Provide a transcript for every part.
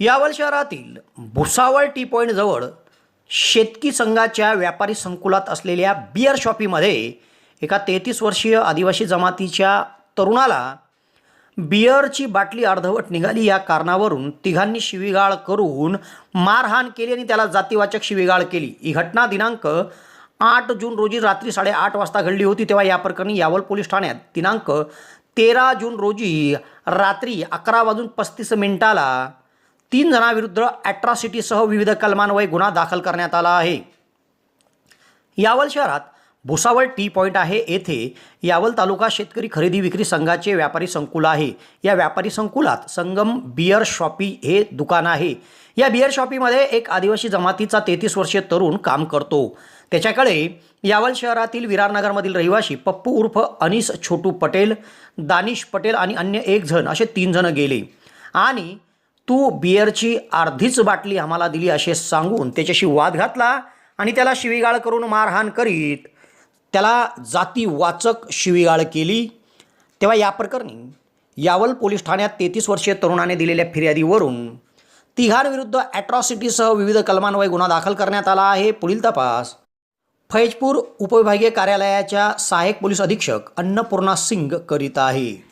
यावल शहरातील भुसावळ टी पॉईंटजवळ शेतकी संघाच्या व्यापारी संकुलात असलेल्या बियर शॉपीमध्ये एका तेहतीस वर्षीय आदिवासी जमातीच्या तरुणाला बिअरची बाटली अर्धवट निघाली. या कारणावरून तिघांनी शिवीगाळ करून मारहाण केली आणि त्याला जातीवाचक शिवीगाळ केली. ही घटना दिनांक आठ जून रोजी रात्री साडेआठ वाजता घडली होती तेव्हा या प्रकरणी यावल पोलीस ठाण्यात दिनांक तेरा जून रोजी रात्री अकरा वाजून पस्तीस मिनिटाला तीन जणांविरुद्ध ॲट्रॉसिटीसह विविध कलमान्वये गुन्हा दाखल करण्यात आला आहे. यावल शहरात भुसावळ टी पॉईंट आहे. येथे यावल तालुका शेतकरी खरेदी विक्री संघाचे व्यापारी संकुल आहे. या व्यापारी संकुलात संगम बियर शॉपी हे दुकान आहे. या बियर शॉपीमध्ये एक आदिवासी जमातीचा तेहतीस वर्षीय तरुण काम करतो. त्याच्याकडे यावल शहरातील विरारनगरमधील रहिवासी पप्पू उर्फ अनिस छोटू पटेल दानिश पटेल आणि अन्य एक जण असे तीन जण गेले. आणि तू बिअरची अर्धीच बाटली आम्हाला दिली असे सांगून त्याच्याशी वाद घातला आणि त्याला शिवीगाळ करून मारहाण करीत. त्याला जातीवाचक शिवीगाळ केली. तेव्हा या प्रकरणी यावल पोलीस ठाण्यात तेहतीस वर्षीय तरुणाने दिलेल्या फिर्यादीवरून तिघांविरुद्ध ॲट्रॉसिटीसह विविध कलमान्वये गुन्हा दाखल करण्यात आला आहे. पुढील तपास. फैजपूर उपविभागीय कार्यालयाच्या सहाय्यक पोलीस अधीक्षक अन्नपूर्णा सिंग करीत आहे.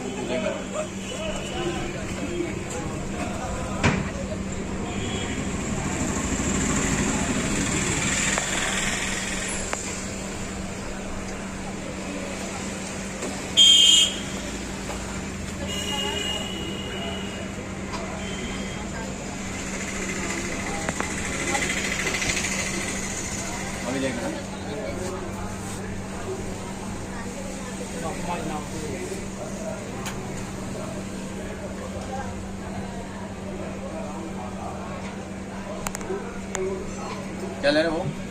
क्या ले रहे हो